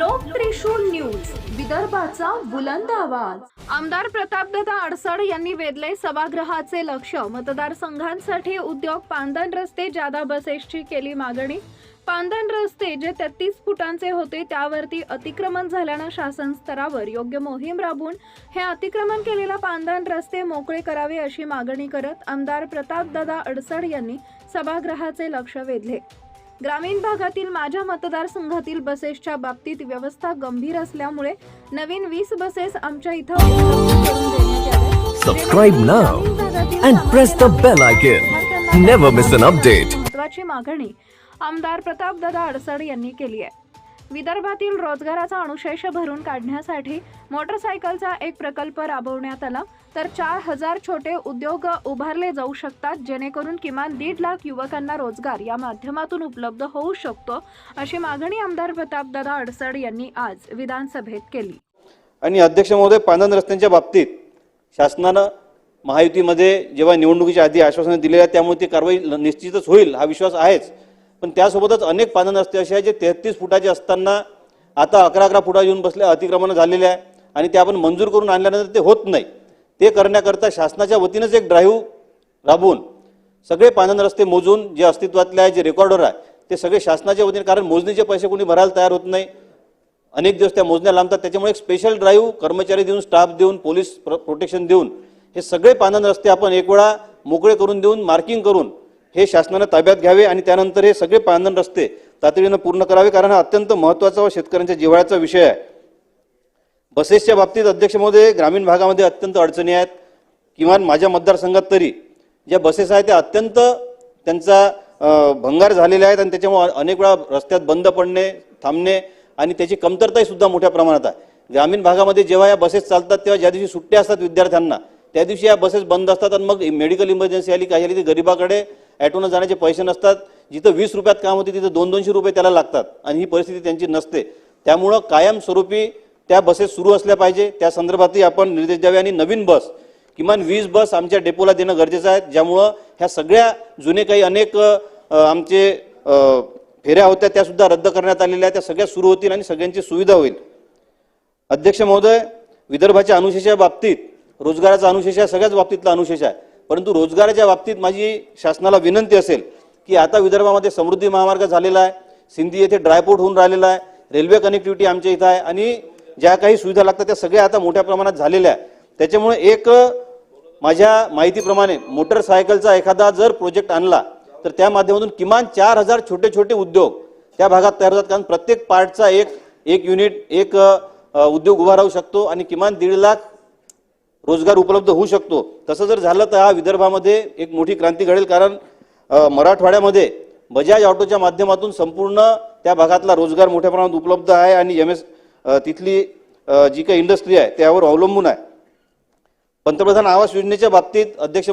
लोक त्रिशूल न्यूज विदर्भाचा बुलंद आवाज. आमदार प्रतापदादा अडसड यांनी वेधले सभागृहाचे लक्ष. मतदारसंघांसाठी उद्योग पांदन रस्ते जादा बसेसची केली मागणी. पांदन रस्ते जे तेहतीस फुटांचे होते त्यावरती अतिक्रमण झाल्यानं शासन स्तरावर योग्य मोहीम राबवून हे अतिक्रमण केलेला पांदन रस्ते मोकळे करावे अशी मागणी करत आमदार प्रतापदादा अडसड यांनी सभागृहाचे लक्ष वेधले. ग्रामीण भागातील माझ्या मतदारसंघातील बसेसच्या बाबतीत व्यवस्था गंभीर असल्यामुळे नवीन वीस बसेस आमच्या इथं press the bell icon. विद्यार्थ्यांना Never miss an update. महत्वाची मागणी आमदार प्रतापदादा अडसड यांनी केली आहे विदर्भातील रोजगाराचा अनुशेष भरून काढण्यासाठी मोटरसायकलचा एक प्रकल्प राबवण्यात आला. तर चार हजार छोटे उद्योग उभारले जाऊ शकतात जेणेकरून किमान दीड लाख युवकांना रोजगार या माध्यमातून उपलब्ध होऊ शकतो अशी मागणी आमदार प्रतापदादा अडसड यांनी आज विधानसभेत केली. आणि अध्यक्ष महोदय पानन रस्त्यांच्या बाबतीत शासनानं महायुतीमध्ये जेव्हा निवडणुकीच्या आधी आश्वासनं दिलेल्या त्यामुळे ती कारवाई निश्चितच होईल हा विश्वास आहेच. पण त्यासोबतच अनेक पानं रस्ते असे आहेत जे तेहतीस फुटाचे असताना आता अकरा अकरा फुटा येऊन बसले अतिक्रमण झालेले आहे. आणि ते आपण मंजूर करून आणल्यानंतर ते होत नाही. ते करण्याकरता शासनाच्या वतीनंच एक ड्राईव्ह राबवून सगळे पानन रस्ते मोजून जे अस्तित्वातले आहे जे रेकॉर्डर आहे ते सगळे शासनाच्या वतीने कारण मोजणीचे पैसे कोणी भरायला तयार होत नाही. अनेक दिवस त्या मोजण्या लांबतात. त्याच्यामुळे एक स्पेशल ड्राईव्ह कर्मचारी देऊन स्टाफ देऊन पोलीस प्र प्रोटेक्शन देऊन हे सगळे पानन रस्ते आपण एक वेळा मोकळे करून देऊन मार्किंग करून हे शासनानं ताब्यात घ्यावे आणि त्यानंतर हे सगळे पांदन रस्ते तातडीनं पूर्ण करावे कारण हा अत्यंत महत्त्वाचा व शेतकऱ्यांच्या जिव्हाळ्याचा विषय आहे. बसेसच्या बाबतीत अध्यक्ष महोदय ग्रामीण भागामध्ये अत्यंत अडचणी आहेत. किमान माझ्या मतदारसंघात तरी ज्या बसेस आहेत त्या अत्यंत त्यांचा भंगार झालेल्या आहेत आणि त्याच्यामुळे अनेक वेळा रस्त्यात बंद पडणे थांबणे आणि त्याची कमतरताही सुद्धा मोठ्या प्रमाणात आहे. ग्रामीण भागामध्ये जेव्हा या बसेस चालतात तेव्हा ज्या दिवशी सुट्ट्या असतात विद्यार्थ्यांना त्या दिवशी या बसेस बंद असतात आणि मग मेडिकल इमर्जन्सी आली काही आली ती गरिबाकडे ॲटोनं जाण्याचे पैसे नसतात. जिथं वीस रुपयात काम होते तिथं दोन दोनशे रुपये त्याला लागतात. आणि ही परिस्थिती त्यांची नसते. त्यामुळं कायमस्वरूपी त्या बसेस सुरू असल्या पाहिजे. त्या संदर्भातही आपण निर्देश द्यावे आणि नवीन बस किमान वीस बस आमच्या डेपोला देणं गरजेचं आहे. ज्यामुळं ह्या सगळ्या जुने काही अनेक आमचे फेऱ्या होत्या त्यासुद्धा रद्द करण्यात आलेल्या आहेत. त्या सगळ्या सुरू होतील आणि सगळ्यांची सुविधा होईल. अध्यक्ष महोदय विदर्भाच्या अनुशेषा बाबतीत रोजगाराचा अनुशेष आहे सगळ्याच बाबतीतला अनुशेष आहे. परंतु रोजगाराच्या बाबतीत माझी शासनाला विनंती असेल की आता विदर्भामध्ये समृद्धी महामार्ग झालेला आहे. सिंधी येथे ड्रायपोर्ट होऊन राहिलेला आहे. रेल्वे कनेक्टिव्हिटी आमच्या इथं आहे. आणि ज्या काही सुविधा लागतात त्या सगळ्या आता मोठ्या प्रमाणात झालेल्या आहे त्याच्यामुळे एक माझ्या माहितीप्रमाणे मोटरसायकलचा एखादा जर प्रोजेक्ट आणला तर त्या माध्यमातून किमान चार हजार छोटे छोटे उद्योग त्या भागात तयार होतात. कारण प्रत्येक पार्टचा एक एक युनिट एक उद्योग उभा राहू शकतो. आणि किमान दीड लाख रोजगार उपलब्ध होऊ शकतो. तसं जर झालं तर हा विदर्भामध्ये एक मोठी क्रांती घडेल कारण मराठवाड्यामध्ये बजाज ऑटोच्या माध्यमातून संपूर्ण त्या भागातला रोजगार मोठ्या प्रमाणात उपलब्ध आहे आणि एम एस तिथली जी काही इंडस्ट्री आहे त्यावर अवलंबून आहे. पंतप्रधान आवास योजनेच्या बाबतीत अध्यक्ष